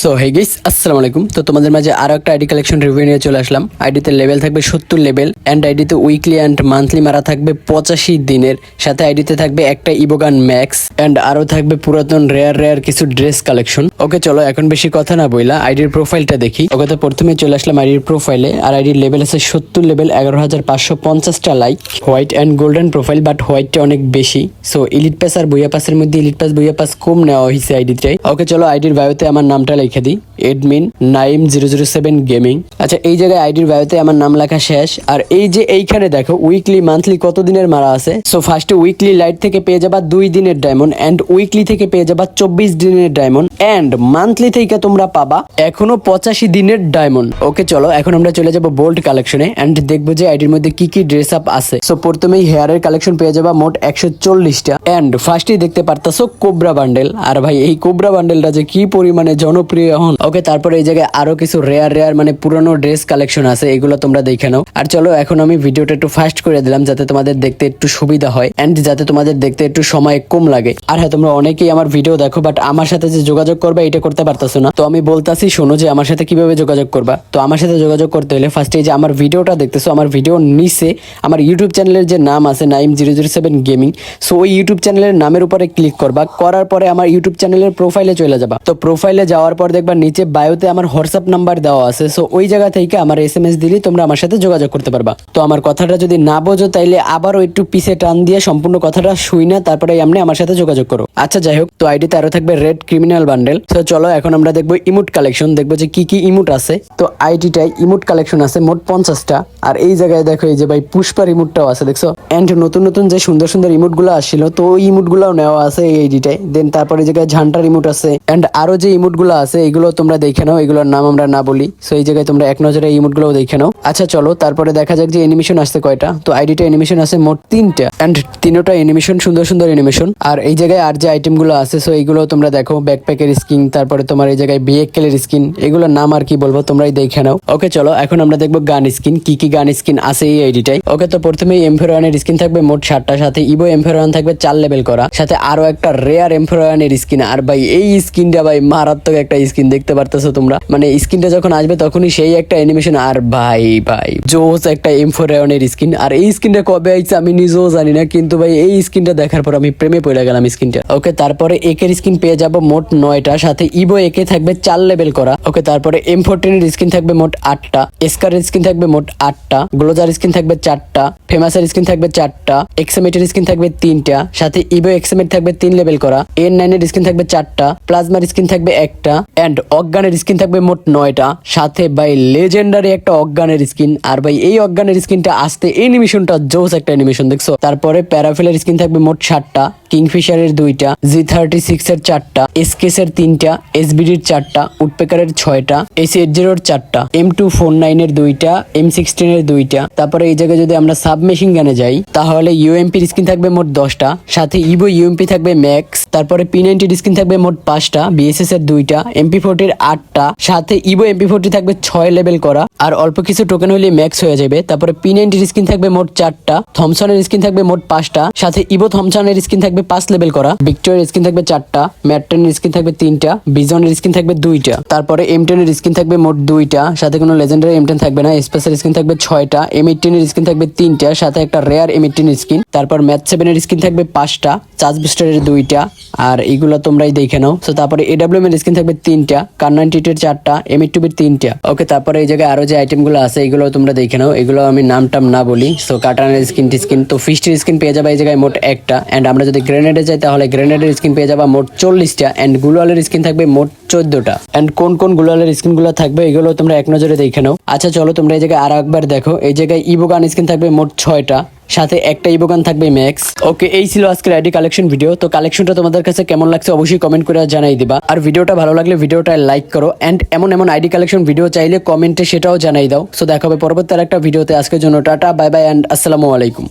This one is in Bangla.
সো হে গেস আসসালামু আলাইকুম। তো তোমাদের মাঝে আরও একটা আইডি কালেকশন রিভিউ নিয়ে চলে আসলাম। আইডিতে লেভেল থাকবে সত্তর লেভেল অ্যান্ড আইডিতে উইকলি অ্যান্ড মান্থলি মারা থাকবে পঁচাশি দিনের। সাথে আইডিতে থাকবে একটা ইবোগান ম্যাক্স অ্যান্ড আরও থাকবে পুরাতন রেয়ার রেয়ার কিছু ড্রেস কালেকশন ওকে চলো এখন বেশি কথা না বইলা আইডির প্রোফাইলটা দেখি। ওকে তো প্রথমে চলে আসলাম আইডির প্রোফাইলে আর আইডির লেভেল আছে সত্তর লেভেল এগারো হাজার পাঁচশো পঞ্চাশটা like white and golden profile but হোয়াইটটা অনেক বেশি। সো ইলিট পাস আর বইয়া পাসের মধ্যে ইলিট পাস বইয়া পাস কম নেওয়া হয়েছে আইডিতে ওকে চলো আইডির বায়োতে আমার নামটা লিখে দিই। Admin Naim zero zero seven gaming আচ্ছা এই জায়গায় আইডির বায়োতে আমার নাম লেখা শেষ। আর এই যে এইখানে দেখো উইকলি মান্থলি কত দিনের মারা আছে? সো ফার্স্টে উইকলি লাইট থেকে পেয়ে যাবা দুই দিনের ডায়মন্ড এন্ড উইকলি থেকে পেয়ে যাবা চব্বিশ দিনের ডায়মন্ড এন্ড মান্থলি থেকে তোমরা পাবা এখনও পঁচাশি দিনের ডায়মন্ড ওকে চলো, এখন আমরা চলে যাব বোল্ড কালেকশনে এন্ড দেখব যে আইডির মধ্যে কি কি ড্রেস আপ আছে। সো প্রথমেই হেয়ারের কালেকশন পেয়ে যাবা মোট একশো চল্লিশটা। এন্ড ফার্স্টেই দেখতে পারতাছো কোবরা বান্ডেল আর ভাই, এই কোবরা বান্ডেলটা যে কি পরিমাণে জনপ্রিয় এখন ওকে, তারপরে এই জায়গায় আরও কিছু রেয়ার রেয়ার মানে পুরনো ড্রেস কালেকশন আছে, এগুলো তোমরা দেখে নাও। আর চলো, এখন আমি ভিডিওটা একটু ফাস্ট করে দিলাম, যাতে তোমাদের দেখতে একটু সুবিধা হয় এন্ড যাতে তোমাদের দেখতে একটু সময় কম লাগে। আর হ্যাঁ তোমরা অনেকেই আমার ভিডিও দেখো বাট আমার সাথে যে যোগাযোগ করবে, এটা করতে পারতাছো না। তো আমি বলতাছি, শোনো যে আমার সাথে কীভাবে যোগাযোগ করবা। তো আমার সাথে যোগাযোগ করতে হলে ফার্স্টে যে আমার ভিডিওটা দেখতেছো, আমার ভিডিও নিচে আমার ইউটিউব চ্যানেলের যে নাম আছে, Naim zero zero seven gaming. So ওই ইউটিউব চ্যানেলের নামের উপরে ক্লিক করবা, করার পরে আমার ইউটিউব চ্যানেলের প্রোফাইলে চলে যাবা। তো প্রোফাইলে যাওয়ার পর দেখবা নিচে বায়োতে আমার হোয়াটসঅ্যাপ নাম্বার দেওয়া আছে। সো ওই জায়গা থেকে আমার এস এম এস দিলেই তোমরা আমার সাথে যোগাযোগ করতে পারবা। তো আমার কথাটা যদি না বোঝো, তাইলে আবারও একটু পিছে টান দিয়ে সম্পূর্ণ কথাটা শুই না তারপরে এমনি আমার সাথে যোগাযোগ করো। আচ্ছা যাই হোক, তো আইডিতে আরও থাকবে রেড ক্রিমিনাল বান্ডেল তো চলো, এখন আমরা দেখব ইমুট কালেকশন দেখব যে কি কি ইমুট আছে। তো আইডিটায় ইমুট কালেকশন আছে, মোট পঞ্চাশটা। আর এই জায়গায় দেখো, এই যে ভাই পুষ্পার ইমুটটাও আছে, দেখছ? এন্ড নতুন নতুন যে সুন্দর সুন্দর ইমুটগুলো আসছিল, তো ওই ইমুট গুলাও নেওয়া আছে এই আইডিটায় দেন তারপরে এই জায়গায় ঝান্টার ইমুট আছে। এন্ড আরও যে ইমুটগুলো আছে, এগুলো তোমরা দেখে নাও, এগুলোর নাম আমরা না বলি। সো এই জায়গায় তোমরা এক নজরে ইমুটগুলো দেখে নাও। আচ্ছা চলো, তারপরে দেখা যাক যে এনিমেশন আসছে কয়টা। তো আইডিটা এনিমেশন আছে মোট তিনটা এন্ড তিনটা এনিমেশন সুন্দর সুন্দর এনিমেশন আর এই জায়গায় আর যে আইটেমগুলো আছে সো এইগুলো তোমরা দেখো ব্যাকপ্যাকের স্কিন তারপরে তোমার এই জায়গায় বিএকেলের স্কিন এগুলোর নাম আর কি বলব, তোমরাই দেখে নাও। ওকে চলো, এখন আমরা দেখব গান স্কিন কি কি গান স্কিন আছে এই আইডিটাই ওকে তো প্রথমেই এমফেরোয়ানের স্কিন থাকবে মোট ষাটটা সাথে ইভো এমফেরোয়ান থাকবে চার লেভেল করা, সাথে আরও একটা রেয়ার এমফেরোয়ানের স্কিন আর ভাই, এই স্কিনটা ভাই মারাত্মক একটা স্কিন দেখতে পারতেছো তোমরা? মানে স্কিনটা যখন আসবে তখনই সেই একটা অ্যানিমেশন আর ভাই ভাই, জোস একটা এমফোরেয়নের স্কিন আর এই স্কিনটা কবে আইছে আমি নিজেও জানি না, কিন্তু ভাই, এই স্কিনটা দেখার পর আমি প্রেমে পড়ে গেলাম স্কিনটা ওকে, তারপরে একের স্কিন পেয়ে যাব মোট নয়টা, সাথে ইভো একে থাকবে চার লেভেল করা। ওকে, তারপরে এম ফোরটিনের স্কিন থাকবে মোট আটটা এসকারের স্কিন থাকবে মোট আটটা গ্লোজার স্কিন থাকবে চারটা ফেমাসের স্কিন থাকবে চারটা এক্সামেটের স্কিন থাকবে তিনটা, সাথে ইভো এক্সামেট থাকবে তিন লেভেল করা এন নাইনের স্কিন থাকবে চারটা প্লাজমার স্কিন থাকবে একটা অ্যান্ড অজ্ঞানের স্কিন থাকবে মোট নয়টা, সাথে ভাই লেজেন্ডারি একটা অজ্ঞানের স্কিন আর ভাই এই অজ্ঞানের স্কিনটা আসতে অ্যানিমেশনটা জোস একটা অ্যানিমেশন দেখছ? তারপরে প্যারাফেলের স্কিন থাকবে মোট ষাটটা কিংফিশারের দুইটা জি থার্টি সিক্স এর চারটা এসকেস এর তিনটা এসবিডির চারটা উডপেকারের ছয়টা এস এইট জিরোর চারটা এম টু ফোর নাইন এর দুইটা এম সিক্সটিন এর দুইটা। তারপরে এই জায়গায় যদি আমরা সাব মেশিন গানে যাই, তাহলে ইউএমপির স্কিন থাকবে মোট দশটা, সাথে ইভো ইউএমপি থাকবে ম্যাক্স তারপরে পি নাইনটির স্কিন থাকবে মোট পাঁচটা বিএসএস এর দুইটা এমপি ফোরটির আটটা সাথে ইভো এমপি ফোরটি থাকবে ছয় লেভেল করা আর অল্প কিছু টোকেন হলে ম্যাক্স হয়ে যাবে তারপরে পি নাইনটির স্কিন থাকবে মোট চারটা থমসনের স্কিন থাকবে মোট পাঁচটা সাথে ইভো থমসনের স্কিন থাকবে পাঁচ লেভেল করা ভিক্টোরিয়ার স্কিন থাকবে চারটা ম্যাট্রেনের স্কিন থাকবে তিনটা বিজনের স্কিন থাকবে দুইটা তারপরে এম টেনের স্কিন থাকবে মোট দুইটা সাথে কোনো লেজেন্ডারি এম টেন থাকবে না স্পেশাল স্কিন থাকবে ছয়টা এম এইটিনের স্কিন থাকবে তিনটা সাথে একটা রেয়ার এম এইটিন স্কিন তারপর ম্যাথ সেভেনের স্কিন থাকবে পাঁচটা চার্জ বুস্টারের দুইটা আর এগুলো তোমরাই দেখে নাও তো তারপরে এডাব্লিউএম এর স্কিন থাকবে তিনটা, কার নাইনটি এর চারটা এম এইট টুবির তিনটা। ওকে তারপরে এই জায়গায় আরও যে আইটেমগুলো আছে, এগুলো তোমরা দেখে নাও। এগুলো আমি নাম টাম না বলি। সো কাটানের স্কিন স্কিন তো ফিস্টের স্কিন পেয়ে যাবে এই জায়গায় মোট একটা। অ্যান্ড আমরা যদি গ্রেনেডে যাই, তাহলে গ্রেনেডের স্কিন পেয়ে যাবা মোট চল্লিশটা। অ্যান্ড গুলোয়ালের স্কিন থাকবে মোট চোদ্দটা। অ্যান্ড কোন কোন গুলোয়ালের স্কিনগুলো থাকবে, এগুলো তোমরা এক নজরে দেখে নাও। আচ্ছা চলো তোমরা এই জায়গায় আরও একবার দেখো। এই জায়গায় ইবোগান স্কিন থাকবে মোট ছয়টা। সাথে একটা ইবোগান থাকবে ম্যাক্স। ওকে, এই ছিল আজকের আইডি কালেকশন ভিডিও। তো কালেকশনটা তোমাদের কাছে কেমন লাগছে অবশ্যই কমেন্ট করে জানাই দিবা। আর ভিডিওটা ভালো লাগলে ভিডিওটা লাইক করো। অ্যান্ড এমন এমন আইডি কালেকশন ভিডিও চাইলে কমেন্টে সেটাও জানাই দাও। সো দেখা হবে পরবর্তী আর একটা ভিডিওতে। আজকের জন্য টাটা বাই বাই অ্যান্ড আসসালামু আলাইকুম।